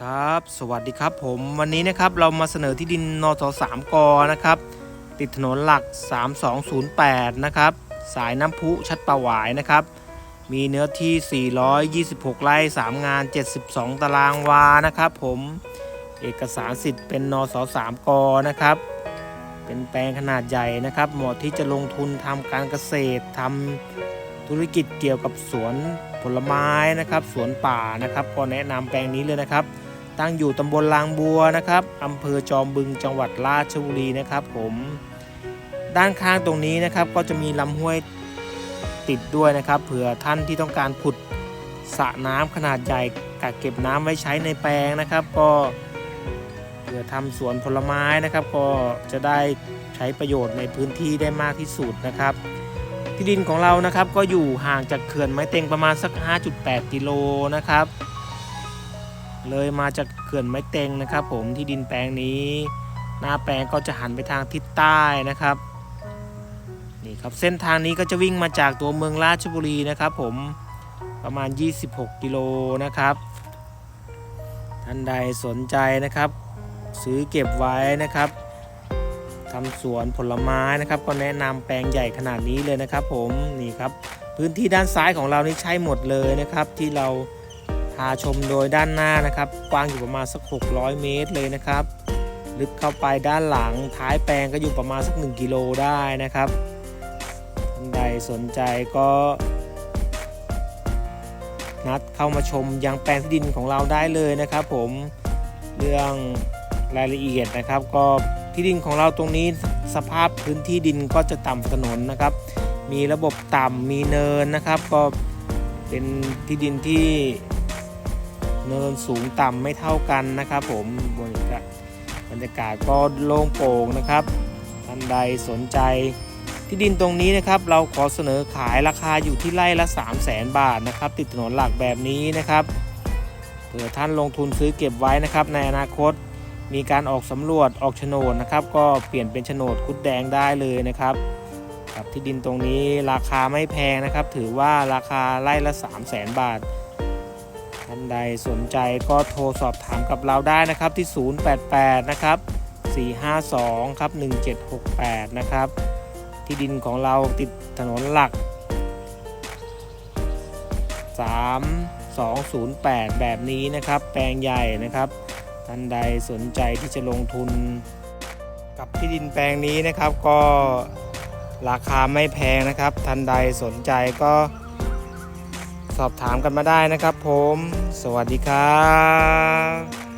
ครับ สวัสดีครับผมวันนี้นะครับเรามาเสนอที่ดินนทสามกนะครับ ติดถนนหลัก 3208 นะครับ สายน้ำพุชัดประหวายนะครับ มีเนื้อที่ 426 ไร่ 3 งาน 72 ตารางวานะครับ ผมเอกสารสิทธิ์เป็นนสสามกนะครับ เป็นแปลงขนาดใหญ่นะครับ เหมาะที่จะลงทุนทำการเกษตรทำธุรกิจเกี่ยวกับสวน ผลไม้นะครับ สวนป่านะครับก็แนะนำแปลงนี้เลยนะครับ ตั้งอยู่ตำบลลางบัวนะครับอำเภอจอมบึงจังหวัดราชบุรีนะครับ ผมด้านข้างตรงนี้นะครับก็จะมีลำห้วยติดด้วยนะครับ เผื่อท่านที่ต้องการขุดสระน้ำขนาดใหญ่กักเก็บน้ำไว้ใช้ในแปลงนะครับ ก็เผื่อทำสวนผลไม้นะครับ ก็จะได้ใช้ประโยชน์ในพื้นที่ได้มากที่สุดนะครับ ที่ดินของเรานะครับก็อยู่ห่างจากเขื่อนไม้เต็งประมาณสัก 5.8 กิโลนะครับ เลยมาจากเขื่อนไม้เต็งนะครับ ผมที่ดินแปลงนี้ หน้าแปลงก็จะหันไปทางทิศใต้นะครับนี่ครับเส้นทางนี้ก็จะวิ่งมาจากตัวเมืองราชบุรีนะครับ ผมประมาณ 26 กิโลนะครับท่านใดสนใจนะครับ ซื้อเก็บไว้นะครับ ทำสวนผลไม้นะครับ ก็แนะนำแปลงใหญ่ขนาดนี้เลยนะครับ ผมนี่ครับ พื้นที่ด้านซ้ายของเรานี่ใช้หมดเลยนะครับ ที่เราพาชมโดยด้านหน้านะครับ กว้างอยู่ประมาณสัก 600 เมตรเลยนะครับ ลึกเข้าไปด้านหลังท้ายแปลงก็อยู่ประมาณสัก 1 กิโลได้นะครับท่านใดสนใจก็นัดเข้ามาชมยังแปลงที่ดินของเราได้เลยนะครับ ผมเรื่องรายละเอียดนะครับก็ ที่ดินของเราตรงนี้สภาพพื้นที่ดินก็จะต่ำถนนนะครับ มีระบบต่ำมีเนินนะครับ ก็เป็นที่ดินที่เนินสูงต่ำไม่เท่ากันนะครับ ผมบรรยากาศบรรยากาศก็โล่งโปร่งนะครับท่านใดสนใจที่ดินตรงนี้นะครับ เราขอเสนอขายราคาอยู่ที่ไร่ละ3 0 0แสนบาทนะครับ ติดถนนหลักแบบนี้นะครับเผื่อท่านลงทุนซื้อเก็บไว้นะครับ ในอนาคต มีการออกสำรวจออกโฉนดนะครับ ก็เปลี่ยนเป็นโฉนดคุดแดงได้เลยนะครับครับที่ดินตรงนี้ราคาไม่แพงนะครับ ถือว่าราคาไร่ละ 3 0 0แสนบาท ท่านใดสนใจก็โทรสอบถามกับเราได้นะครับที่ 088 นะครับ 452 ครับ 1768 นะครับ ที่ดินของเราติดถนนหลัก 3208 แบบนี้นะครับ แปลงใหญ่นะครับ ท่านใดสนใจที่จะลงทุนกับที่ดินแปลงนี้นะครับ ก็ราคาไม่แพงนะครับ ท่านใดสนใจก็สอบถามกันมาได้นะครับผม สวัสดีครับ